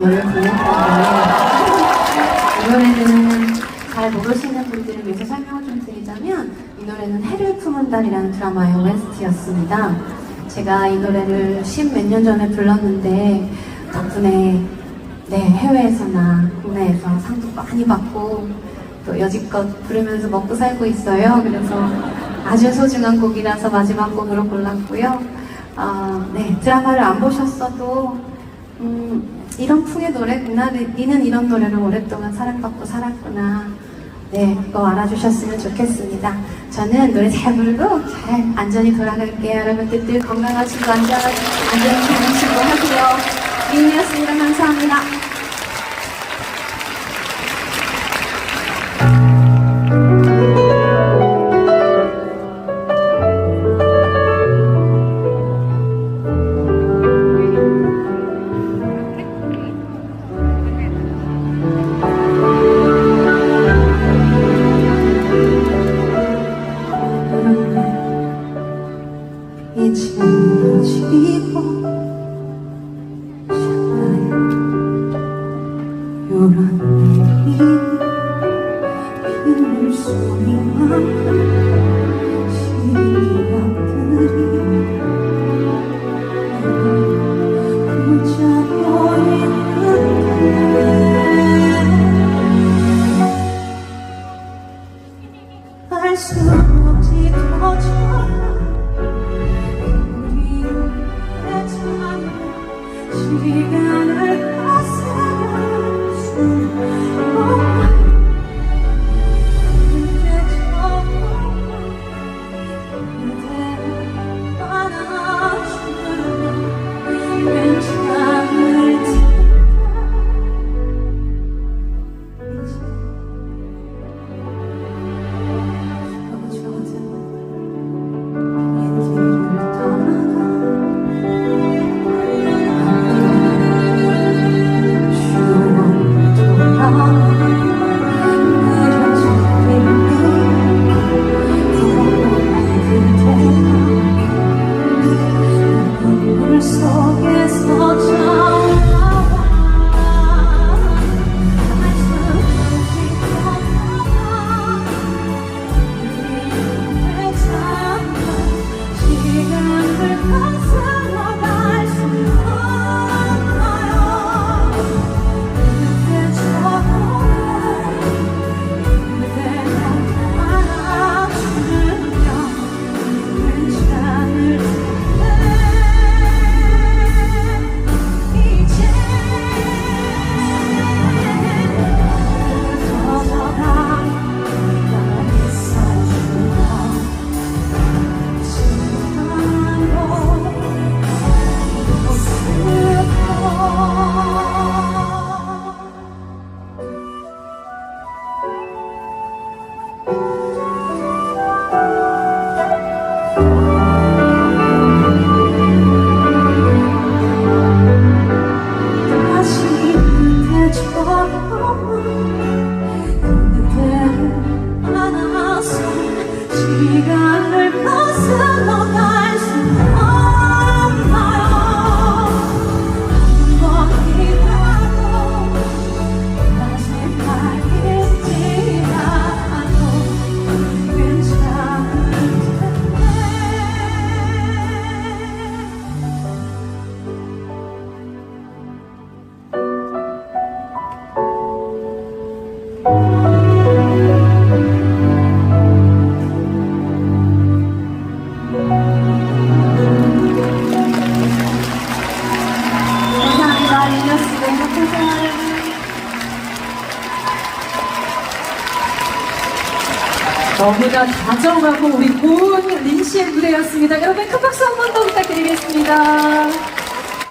노래를 불렀는데 이 노래는 잘 모르시는 분들을 위해서 설명을 좀 드리자면 이 노래는 해를 품은 달이라는 드라마의 OST였습니다. 제가 이 노래를 십몇 년 전에 불렀는데 덕분에 네, 해외에서나 국내에서 상도 많이 받고 또 여지껏 부르면서 먹고 살고 있어요. 그래서 아주 소중한 곡이라서 마지막 곡으로 골랐고요. 아, 네, 드라마를 안 보셨어도 음, 이런 풍의 노래구나. 니는 이런 노래를 오랫동안 사랑받고 살았구나. 네, 그거 알아주셨으면 좋겠습니다. 저는 노래 잘 부르고 잘 안전히 돌아갈게요. 여러분들 늘 건강하시고 안전, 안전히 다니시고 하세요. 미은이었습니다. 감사합니다. 일이 빗물 소리만 시리들이 그저 보이는데 알수 없지 터져 시간 너무나 다정하고 우리 고운 린 씨의 무대였습니다. 여러분 큰 박수 한 번 더 부탁드리겠습니다.